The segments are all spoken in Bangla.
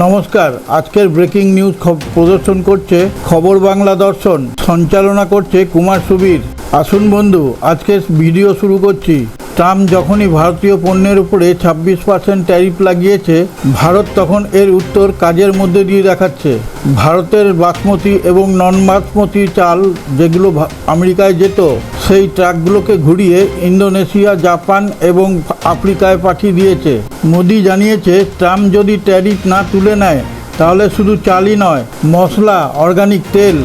নমস্কার। আজকের ব্রেকিং নিউজ প্রদর্শন করছে খবর বাংলা দর্শন। সঞ্চালনা করছে কুমার সুবীর। আসুন বন্ধু, আজকের ভিডিও শুরু করছি। ট্রাম্প যখনই ভারতীয় পণ্যের উপরে ছাব্বিশ পার্সেন্ট ট্যারিফ লাগিয়েছে, ভারত তখন এর উত্তর কাজের মধ্যে দিয়ে দেখাচ্ছে। ভারতের বাসমতি এবং নন বাসমতি চাল যেগুলো আমেরিকায় যেত, সেই ট্রাকগুলোকে ঘুরিয়ে ইন্দোনেশিয়া, জাপান এবং আফ্রিকায় পাঠিয়ে দিয়েছে। মোদি জানিয়েছে, ট্রাম্প যদি ট্যারিফ না তুলে নেয়, তাহলে শুধু চালই নয়, মশলা অর্গানিক তেল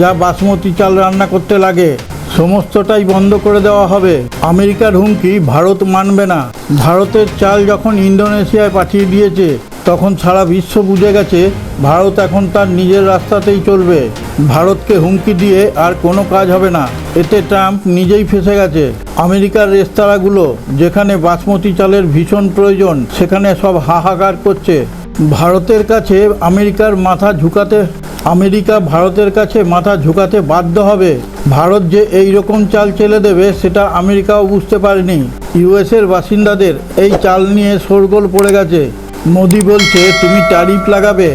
যা বাসমতি চাল রান্না করতে লাগে। সমস্তটাই বন্ধ করে দেওয়া হবে। আমেরিকার হুমকি ভারত মানবে না। ভারতের চাল যখন ইন্দোনেশিয়ায় পাঠিয়ে দিয়েছে, তখন সারা বিশ্ব বুঝে গেছে ভারত এখন তার নিজের রাস্তাতেই চলবে। ভারতকে হুমকি দিয়ে আর কোনো কাজ হবে না। এতে ট্রাম্প নিজেই ফেসে গেছে। আমেরিকার রেস্তোরাঁগুলো, যেখানে বাসমতি চালের ভীষণ প্রয়োজন, সেখানে সব হাহাকার করছে। ভারতের কাছে আমেরিকার মাথা ঝুঁকাতে, আমেরিকা ভারতের কাছে মাথা ঝুঁকাতে বাধ্য হবে। ভারত যে এই রকম চাল চেলে দেবে, সেটা আমেরিকাও বুঝতে পারেনি। ইউএসের বাসিন্দাদের এই চাল নিয়ে শোরগোল পড়ে গেছে। মোদি বলছে, তুমি ট্যারিফ লাগাবে,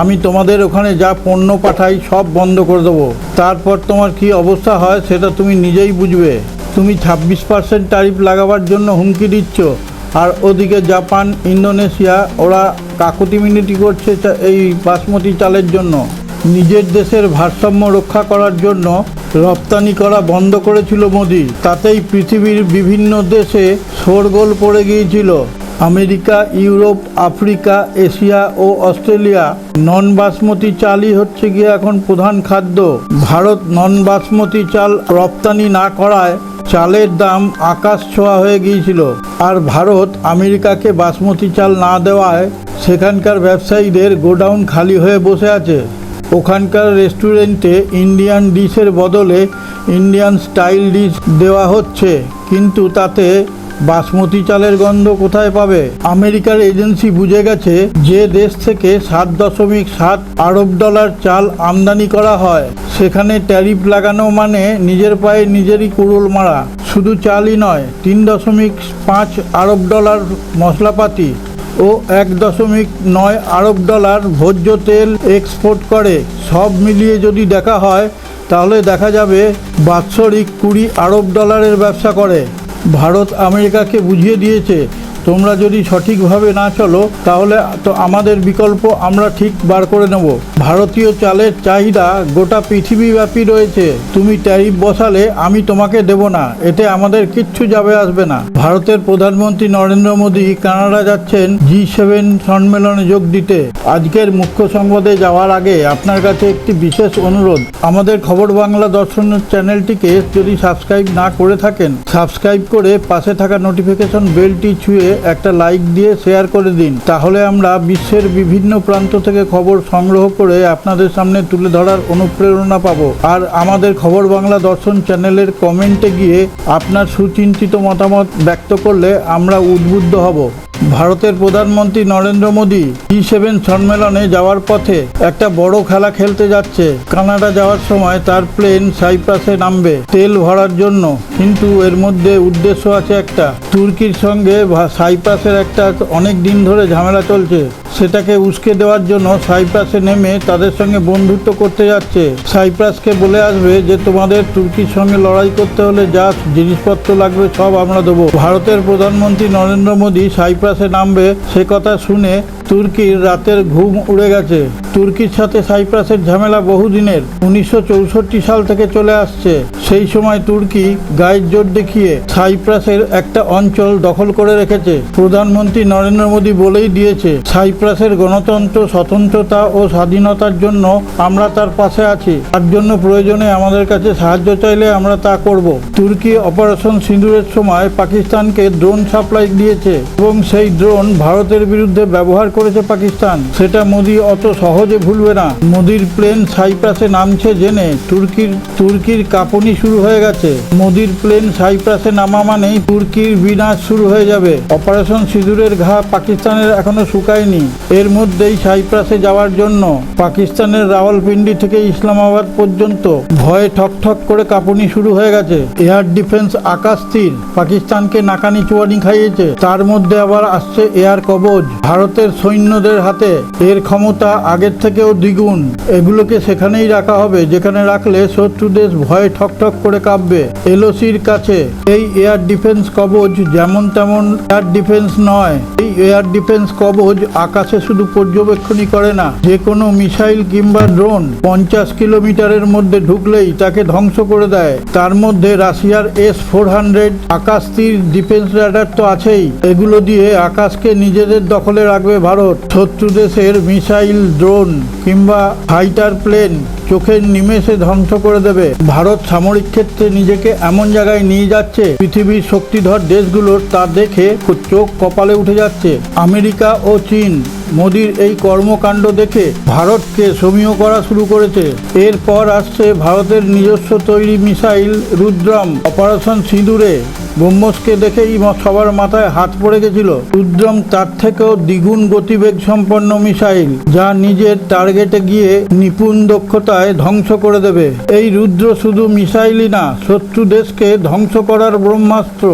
আমি তোমাদের ওখানে যা পণ্য পাঠাই সব বন্ধ করে দেবো। তারপর তোমার কি অবস্থা হয়, সেটা তুমি নিজেই বুঝবে। তুমি ছাব্বিশ পার্সেন্ট ট্যারিফ লাগাবার জন্য হুমকি দিচ্ছ। আর ওদিকে জাপান, ইন্দোনেশিয়া, ওরা কাকুতি মিনতি করছে এই বাসমতি চালের জন্য। নিজের দেশের ভারসাম্য রক্ষা করার জন্য রপ্তানি করা বন্ধ করেছিল মোদি। তাতেই পৃথিবীর বিভিন্ন দেশে শোরগোল পড়ে গিয়েছিল। আমেরিকা, ইউরোপ, আফ্রিকা, এশিয়া ও অস্ট্রেলিয়া। নন বাসমতি চালই হচ্ছে গিয়ে এখন প্রধান খাদ্য। ভারত নন বাসমতি চাল রপ্তানি না করায় চালের দাম আকাশ ছোঁয়া হয়ে গিয়েছিল। আর ভারত আমেরিকাকে বাসমতি চাল না দেওয়ায় সেখানকার ব্যবসায়ীদের গোডাউন খালি হয়ে বসে আছে। ওখানকার রেস্টুরেন্টে ইন্ডিয়ান ডিশের বদলে ইন্ডিয়ান স্টাইল ডিশ দেওয়া হচ্ছে, কিন্তু তাতে বাসমতি চালের গন্ধ কোথায় পাবে? আমেরিকার এজেন্সি বুঝে গেছে যে দেশ থেকে সাত দশমিক সাত আরব ডলার চাল আমদানি করা হয়, সেখানে ট্যারিফ লাগানো মানে নিজের পায়ে নিজেরই কুড়ুল মারা। শুধু চালই নয়, তিন দশমিক পাঁচ আরব ডলার মশলাপাতি। ও এক দশমিক নয় আরব ডলার ভোজ্য তেল এক্সপোর্ট করে। সব মিলিয়ে যদি দেখা হয়, তাহলে দেখা যাবে বাৎসরিক কুড়ি আরব ডলারের ব্যবসা করে। ভারত আমেরিকাকে বুঝিয়ে দিয়েছে তোমরা যদি সঠিকভাবে না চলো, তাহলে তো আমাদের বিকল্প আমরা ঠিক বার করে নেব। ভারতীয় চালের চাহিদা গোটা পৃথিবীব্যাপী রয়েছে। তুমি ট্যারিফ বসালে আমি তোমাকে দেব না। এতে আমাদের কিচ্ছু যাবে আসবে না। ভারতের প্রধানমন্ত্রী নরেন্দ্র মোদী কানাডা যাচ্ছেন জি সেভেন সম্মেলনে যোগ দিতে। আজকের মুখ্য সংবাদে যাওয়ার আগে আপনার কাছে একটি বিশেষ অনুরোধ। আমাদের খবর বাংলা দর্শন চ্যানেলটিকে যদি সাবস্ক্রাইব না করে থাকেন, সাবস্ক্রাইব করে পাশে থাকা নোটিফিকেশন বেলটি ছুঁয়ে একটা লাইক দিয়ে শেয়ার করে দিন। তাহলে আমরা বিশ্বের বিভিন্ন প্রান্ত থেকে খবর সংগ্রহ করে আপনাদের সামনে তুলে ধরার অনুপ্রেরণা পাব। আর আমাদের খবর বাংলা দর্শন চ্যানেলের কমেন্টে গিয়ে আপনার সুচিন্তিত মতামত ব্যক্ত করলে আমরা উদ্বুদ্ধ হব। ভারতের প্রধানমন্ত্রী নরেন্দ্র মোদী জি সেভেন সম্মেলনে যাওয়ার পথে একটা বড় খেলা খেলতে যাচ্ছে। কানাডা যাওয়ার সময় তার প্লেন সাইপ্রাসে নামবে। তেল ভরার জন্য। কিন্তু এর মধ্যে উদ্দেশ্য আছে একটা। তুর্কির সঙ্গে সাইপ্রাসের একটা অনেক দিন ধরে ঝামেলা চলছে। সেটাকে উস্কে দেওয়ার জন্য সাইপ্রাসে নেমে তাদের সঙ্গে বন্ধুত্ব করতে যাচ্ছে। সাইপ্রাসকে বলে আসবে যে, তোমাদের তুর্কির সঙ্গে লড়াই করতে হলে যা জিনিসপত্র লাগবে সব আমরা দেবো। ভারতের প্রধানমন্ত্রী নরেন্দ্র মোদী সাইপ্রাসে নামবে, সে কথা শুনে তুর্কির রাতের ঘুম উড়ে গেছে। তুর্কির সাথে সাইপ্রাসের ঝামেলা বহুদিনের। উনিশশো চৌষট্টি সাল থেকে চলে আসছে। সেই সময় তুর্কি গায়ের জোর দেখিয়ে সাইপ্রাসের একটা অঞ্চল দখল করে রেখেছে। প্রধানমন্ত্রী নরেন্দ্র মোদী বলেই দিয়েছে, সাইপ্রাসের গণতন্ত্র, স্বতন্ত্রতা ও স্বাধীনতার জন্য আমরা তার পাশে আছি। তার জন্য প্রয়োজনে আমাদের কাছে সাহায্য চাইলে আমরা তা করব। তুর্কি অপারেশন সিঁদুরের সময় পাকিস্তানকে ড্রোন সাপ্লাই দিয়েছে এবং সেই ড্রোন ভারতের বিরুদ্ধে ব্যবহার করেছে পাকিস্তান, সেটা মোদি অত সহজে ভুলবে না। মোদির প্লেন সাইপ্রাসে নামছে জেনে তুর্কির তুর্কির কাঁপুনি শুরু হয়ে গেছে। মোদির প্লেন সাইপ্রাসে নামা মানেই তুর্কির বিনাশ শুরু হয়ে যাবে। অপারেশন সিঁদুরের ঘা পাকিস্তানের এখনও শুকায়নি। এর মধ্যেই সাইপ্রাসে যাওয়ার জন্য পাকিস্তানের রাওয়ালপিন্ডি থেকে ইসলামাবাদ পর্যন্ত ভয়ে ঠকঠক করে কাঁপুনি শুরু হয়ে গেছে। এয়ার ডিফেন্স আকাশ তীর পাকিস্তানকে নাকানি চুয়ানি খাইয়েছে। তার মধ্যে আবার আসছে এয়ার কবজ। ভারতের সৈন্যদের হাতে। এর ক্ষমতা আগের থেকেও দ্বিগুণ। এগুলোকে সেখানেই রাখা হবে, যেখানে রাখলে শত্রু দেশ ভয়ে ঠকঠক করে কাঁপবে। এলওসির কাছে এই এয়ার ডিফেন্স কবচ যেমন তেমন এয়ার ডিফেন্স নয়। এই এয়ার ডিফেন্স কবচ আকাশে শুধু পর্যবেক্ষণই করে না যে কোনো মিসাইল কিংবা ড্রোন পঞ্চাশ কিলোমিটারের মধ্যে ঢুকলেই তাকে ধ্বংস করে দেয়। তার মধ্যে রাশিয়ার এস ফোর হান্ড্রেড আকাশ তীর ডিফেন্স র্যাডার তো আছেই। এগুলো দিয়ে আকাশকে নিজেদের দখলে রাখবে ভারত। শত্রু দেশের মিসাইল ড্রোন কিংবা ফাইটার প্লেন চোখের নিমেষে ধ্বংস করে দেবে। ভারত সামরিক ক্ষেত্রে নিজেকে এমন জায়গায় নিয়ে যাচ্ছে, পৃথিবীর শক্তিধর দেশগুলোর তা দেখে চোখ কপালে উঠে যাচ্ছে। আমেরিকা ও চীন, মোদির এই কর্মকাণ্ড দেখে ভারতকে সমীহ করা শুরু করেছে। এরপর আসছে ভারতের নিজস্ব তৈরি মিসাইল রুদ্রম, অপারেশন সিঁদুরে। ব্রহ্মসকে দেখেই সবার মাথায় হাত পড়ে গেছিল। রুদ্রম তার থেকেও দ্বিগুণ গতিবেগ সম্পন্ন মিসাইল, যা নিজের টার্গেটে গিয়ে নিপুণ দক্ষতায় ধ্বংস করে দেবে। এই রুদ্র শুধু মিসাইলই না, শত্রু দেশকে ধ্বংস করার ব্রহ্মাস্ত্র।